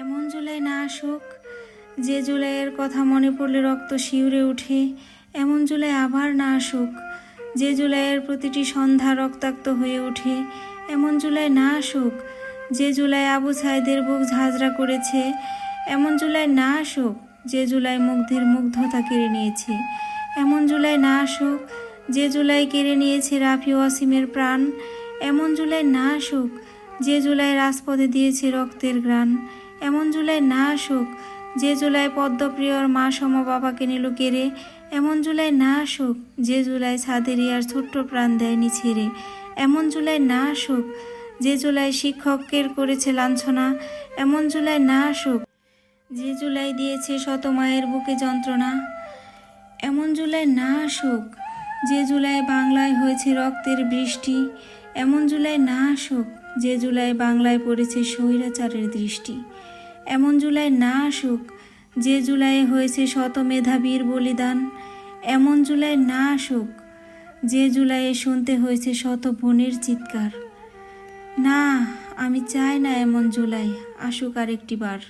এমন জুলাই না আসুক, যে জুলাইয়ের কথা মনে পড়লে রক্ত শিউরে ওঠে এমন জুলাই আবার না আসুক, যে জুলাইয়ের প্রতিটি সন্ধ্যা রক্তাক্ত হয়ে ওঠে এমন জুলাই না আসুক, যে জুলাই আবু সাইদের বুক ঝাঁঝরা করেছে, এমন জুলাই না আসুক, যে জুলাই মুগ্ধের মুগ্ধতা কেড়ে নিয়েছে, এমন জুলাই না আসুক, যে জুলাই কেড়ে নিয়েছে রাফি ওয়াসিমের প্রাণ, এমন জুলাই না আসুক, যে জুলাই রাজপথে দিয়েছে রক্তের গ্রাণ এমন জুলাই না আসুক, যে জুলাই পদ্মপ্রিয়র মা সম বাবাকে নিল কেড়ে, এমন জুলাই না আসুক, যে জুলাই সাদেরিয়ার ছোট্ট প্রাণ দেয়নি ছেড়ে এমন জুলাই না আসুক, যে জুলাই শিক্ষকের করেছে লাঞ্ছনা, এমন জুলাই না আসুক, যে জুলাই দিয়েছে শত মায়ের বুকে যন্ত্রণা, এমন জুলাই না আসুক। যে জুলাই বাংলায় হয়েছে রক্তের বৃষ্টি, এমন জুলাই না আসুক যে জুলাই বাংলায় পড়েছে স্বৈরাচারের দৃষ্টি। এমন জুলাই না আসুক যে জুলাইয়ে হয়েছে শত মেধাবীর বলিদান। এমন জুলাই না আসুক যে জুলাইয়ে শুনতে হয়েছে শত বোনের চিৎকার। না, আমি চাই না এমন জুলাই আসুক আরেকটি বার।